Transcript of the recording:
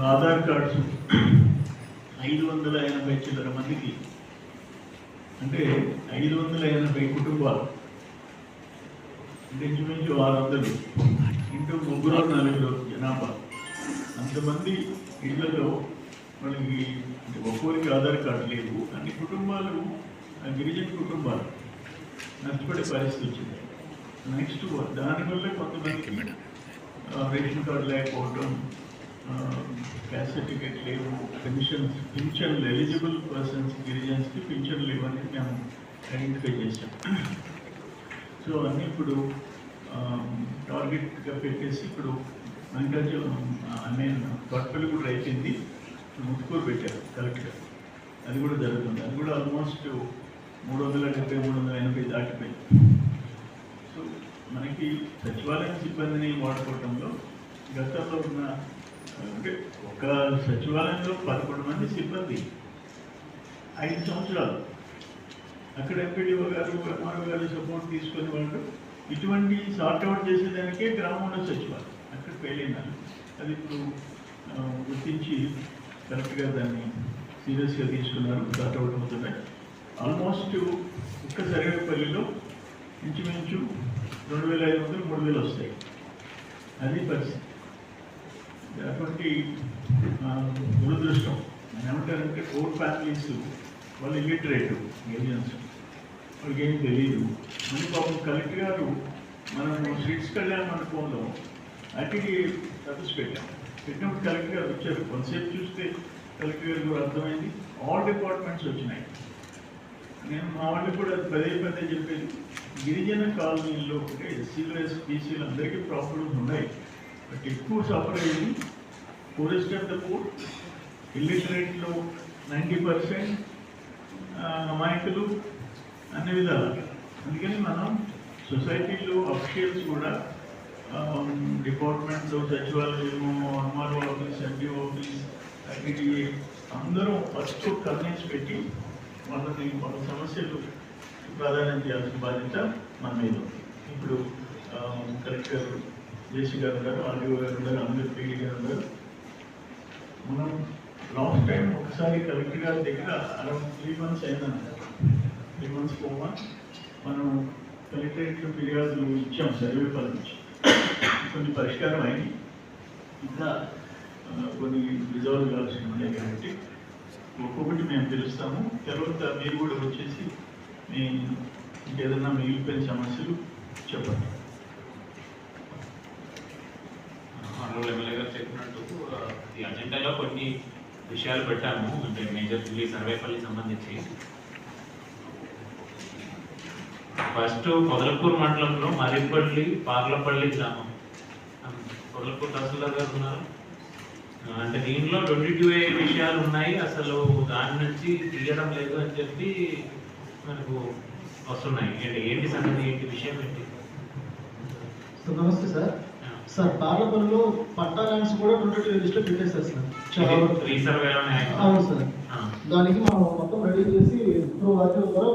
Aadhaar cards ఐదు వందల ఎనభై చిల్లర మందికి అంటే ఐదు వందల ఎనభై కుటుంబాలు అంటే ఇంచుమించు ఆరు వందలు ఇంటూ ముగ్గురు నలుగురు జనాభా. అంతమంది ఇళ్ళలో మనకి ఒక్కోరికి ఆధార్ కార్డు లేవు అన్ని కుటుంబాలు గిరిజన కుటుంబాలు నష్టపడే పరిస్థితి వచ్చింది. నెక్స్ట్ దానివల్ల కొంతమందికి రేషన్ కార్డు లేకపోవడం క్యాస్ట్ సర్టిఫికేట్ లేవు పెన్షన్స్ పింఛన్లు ఎలిజిబుల్ పర్సన్స్ గిరిజన్స్కి పింఛన్లు లేవని మేము ఐడెంటిఫై చేశాం. సో అన్నీ ఇప్పుడు టార్గెట్గా పెట్టేసి ఇప్పుడు వెంకటాచలం ఐ మీన్ కొట్టపల్లి కూడా అయిపోయింది. ఇప్పుడు ముత్తుకూరు పెట్టారు కలెక్టర్ అది కూడా జరుగుతుంది. అది కూడా ఆల్మోస్ట్ మూడు వందల డెబ్బై మూడు వందల ఎనభై దాటిపోయింది. సో మనకి సచివాలయం సిబ్బందిని వాడుకోవడంలో గతంలో ఉన్న ఒక సచివాలయంలో పదకొండు మంది సిబ్బంది ఐదు సంవత్సరాలు. అక్కడ ఎంపీడీఓ గారు ఎంఆర్ఓ గారు సపోర్ట్ తీసుకునే వాళ్ళు ఇటువంటి సార్ట్అవుట్ చేసేదానికే గ్రామంలో సచివాలయం. అక్కడ ఫెయిల్ అది ఇప్పుడు గుర్తించి కరెక్ట్గా దాన్ని సీరియస్గా తీసుకున్నారు సార్ట్అవుట్ అవుతున్నాయి ఆల్మోస్ట్ ఒక్క సర్వేపల్లిలో ఇంచుమించు రెండు వేల ఐదు వందలు మూడు వేలు వస్తాయి. అది పరిస్థితి. అటువంటి దురదృష్టం. నేను ఏమంటారంటే ఫోర్ ఫ్యామిలీస్ వాళ్ళు ఇల్లిటరేట్ ఏరియన్స్ వాళ్ళకి ఏం తెలియదు మళ్ళీ పాపం కలెక్టర్ గారు మనం స్ట్రీట్స్ కళ్యాణ్ మండపంలో అటుకి సర్వీస్ పెట్టాం. పెట్టినప్పుడు కలెక్టర్ గారు వచ్చారు. కొంతసేపు చూస్తే కలెక్టర్ గారు కూడా అర్థమైంది. ఆల్ డిపార్ట్మెంట్స్ వచ్చినాయి. నేను మా వాళ్ళకి కూడా పదే పదే చెప్పేది. గిరిజన కాలనీల్లో అంటే ఎస్సీలు ఎస్ బీసీలు అందరికీ ప్రాబ్లమ్స్ ఉన్నాయి. ఎక్కువ సఫర్ అయ్యింది. Police the poor. ఇల్లిటరేట్లో ninety percent అమాయకులు అన్ని విధాలు. అందుకని మనం సొసైటీలో అఫీషియల్స్ కూడా డిపార్ట్మెంట్లో సచివాలయము MRO office MDO office ITDA అందరూ ఫస్ట్ కన్వెన్స్ పెట్టి వాళ్ళని వాళ్ళ సమస్యలు ప్రాధాన్యం చేయాల్సిన బాధ్యత మన మీద ఉంది. ఇప్పుడు కలెక్టర్ జేసీ గారు ఉన్నారు ఆర్డీఓ గారు ఉన్నారు అందరు పీడీ గారు ఉన్నారు మనం లాస్ట్ టైం ఒకసారి కలెక్టర్ గారి దగ్గర అరౌండ్ త్రీ మంత్స్ అయిందంట త్రీ మంత్స్ ఫోర్ మంత్స్ మనం కలెక్టరేట్లో ఫిర్యాదులు ఇచ్చాం సర్వే నుంచి. కొన్ని పరిష్కారం అయింది ఇంకా కొన్ని రిజాల్వ్ కావాల్సి ఉన్నాయి కాబట్టి ఒక్కొక్కటి మేము పిలుస్తాము. తర్వాత మీరు కూడా వచ్చేసి మీ ఇంకేదన్నా మిగిలిపోయిన సమస్యలు చెప్పండి. ఈ కొన్ని విషయాలు పెట్టాము. అంటే మేజర్ ఢిల్లీ సర్వేపల్లి సంబంధించి. ఫస్ట్ పొదలకూరు మండలంలో మరిపల్లి పార్లపల్లి గ్రామం. ఆ, తహసీల్దార్ గారు ఉన్నారు? అంటే దీంట్లో ట్వంటీ టూ ఏ విషయాలు ఉన్నాయి. అసలు దాని నుంచి తీయడం లేదు అని చెప్పి మనకు వస్తున్నాయి. అంటే ఏంటి సంగతి? ఏంటి విషయం ఏంటి? సార్ నమస్తే సార్. సార్ పార్లపల్లిలో పట్టా ల్యాండ్స్ కూడా ట్వంటీ టూ లిస్ట్లో పెట్టేశారు సార్. చాలా అవును సార్. దానికి మనం మొత్తం రెడీ చేసి ఇప్పుడు వాటి ద్వారా